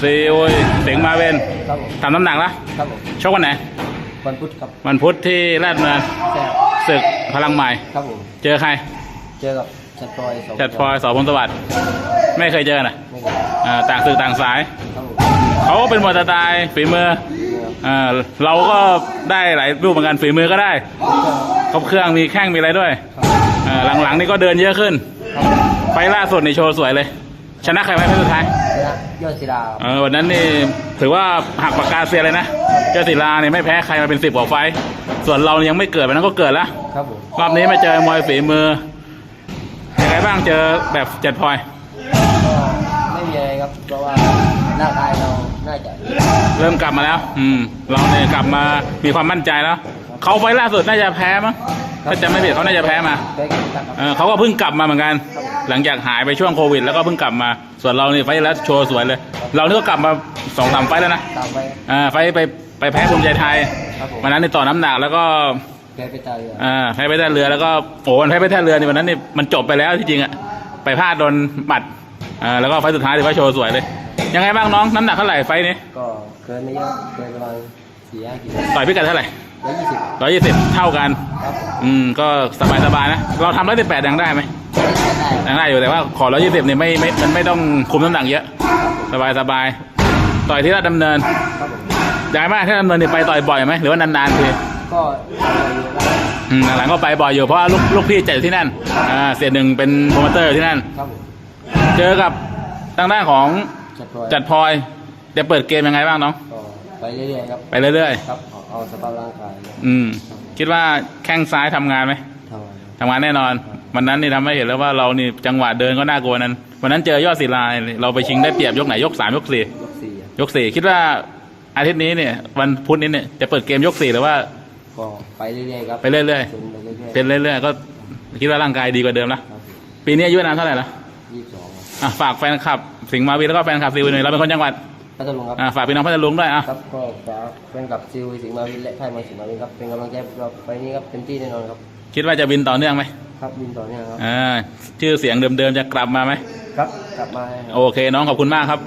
ซีโอยเสียงมาเวนครับผมทำน้ำหนักละครับผมชกวันไหน วันพุธครับวันพุธที่แรดเมืองแซ่บศึกพลังใหม่ ครับผมเจอใครเจอกับชัดพลอยสองจัดพลอยสอพงสวัสดิ์ไม่เคยเจอนะไม่เคยอ่าต่างศึกต่างสาย ครับผมเขาก็เป็นมวยสไตล์ฝีมือเนี่ยอ่าเราก็ได้หลายรูปเหมือนกันฝีมือก็ได้ครับครบเครื่องมีแข้งมีอะไรด้วยครับอ่าหลังๆนี่ก็เดินเยอะขึ้น ครับไฟล์ล่าสุดในโชว์สวยเลย ชนะใครไว้ไฟล์สุดท้ายชนะ ยอดศิลาเออวันนั้นนี่ถือว่าหักปากกาเซียเลยนะเจ้าศิลาเนี่ยไม่แพ้ใครมาเป็นสิบกว่าไฟ ส่วนเรายังไม่เกิดวันนั้นก็เกิดแล้วครับผมรอบนี้มาเจอมวยฝีมือยังไงบ้างเจอแบบเจ็ดพลอยไม่มีอะไรครับเพราะว่าร่างกายเราน่าจะเริ่มกลับมาแล้ว อืม เราเนี่ยกลับมามีความมั่นใจแล้วเขาไฟล่าสุดน่าจะแพ้มั้งถ้าจะไม่ผิดเขาน่าจะแพ้มาเออเขาก็เพิ่งกลับมาเหมือนกัน หลังจากหายไปช่วงโควิด แล้วก็เพิ่งกลับมา ส่วนเรานี่ไฟล์แล้วโชว์สวยเลย เรานี่ก็กลับมาสองสามไฟล์แล้วนะตามไป อ่าไฟล์ไปไปแพ้ภูมิใจไทยครับผม วันนั้นนี่ต่อน้ำหนักแล้วก็แพ้ไปตาเรืออ่าแพ้ไปท่าเรือแล้วก็โอ้วันแพ้ไปท่าเรือนี่วันนั้นนี่มันจบไปแล้วที่จริงอะไปพลาดโดนหมัดอ่าแล้วก็ไฟล์สุดท้ายถือว่าโชว์สวยเลย ยังไงบ้างน้องน้ำหนักเท่าไหร่ไฟล์นี้ก็เกินไม่เยอะเกินประมาณสี่ห้ากิโลต่อยพิกัดเท่าไหร่ร้อยยี่สิบร้อยยี่สิบเท่ากัน ครับผมอืมก็สบายสบายๆนะเราทำร้อยสิบแปดยังได้ไหม ได้ได้ยังได้อยู่แต่ว่าขอร้อยยี่สิบนี่ไม่ไม่มันไม่ต้องคุมน้ำหนักเยอะ สบายสบายๆต่อยที่ราชดำเนินครับผมย้ายมาที่ราชดำเนินนี่ไปต่อยบ่อยไหมหรือว่านานๆทีก็อะไรอยู่บ้างอืมหลังๆก็ไปบ่อยอยู่เพราะว่าลูกลูกพี่เจ็ดอยู่ที่นั่นอ่าเสียหนึ่งเป็นโปรโมเตอร์อยู่ที่นั่น ครับผมเจอกับทางด้านของจัดพลอยจัดพลอยจะเปิดเกมยังไงบ้างน้องก็ไปเรื่อยๆครับ ไปเรื่อยครับเอาเอาสภาพร่างกายเนี่ยๆอืม คิดว่าแข้งซ้ายทำงานไหมทำงาน ทำงานแน่นอน วันนั้นนี่ทำให้เห็นแล้วว่าเรานี่จังหวะเดินก็น่ากลัวนั้น วันนั้นเจอยอดศิลาเนี่ยเราไปชิงได้เปรียบยกไหนยกสามยกสี่ยกสี่อะยกสี่คิดว่าอาทิตย์นี้เนี่ยวันพุธนี้เนี่ยจะเปิดเกมยกสี่หรือว่าก็ไปเรื่อยๆครับไปเรื่อยจนไปเรื่อยๆเป็นเรื่อยๆก็คิดว่าร่างกายดีกว่าเดิมละครับปีนี้อายุนานเท่าไหร่ละยี่สิบสองอะฝากแฟนคลับ สิงห์มาวีแล้วก็แฟนคลับซีวีหน่อยเราเป็นคนจังหวัดพัทลุงครับอะฝากพี่น้องพัทลุงด้วยอะครับก็ฝากเป็นกับซิลสิงห์มาวินและค่ายมวยสิงห์มาวินครับเป็นกำลังใจให้เราไปนี้ครับเป็นที่แน่นอนครับ คิดว่าจะบินต่อเนื่องไหม ครับบินต่อเนี่ยครับอ่าชื่อเสียงเดิมๆจะกลับมาไหมครับกลับมาให้ครับ โอเคน้องขอบคุณมากครับ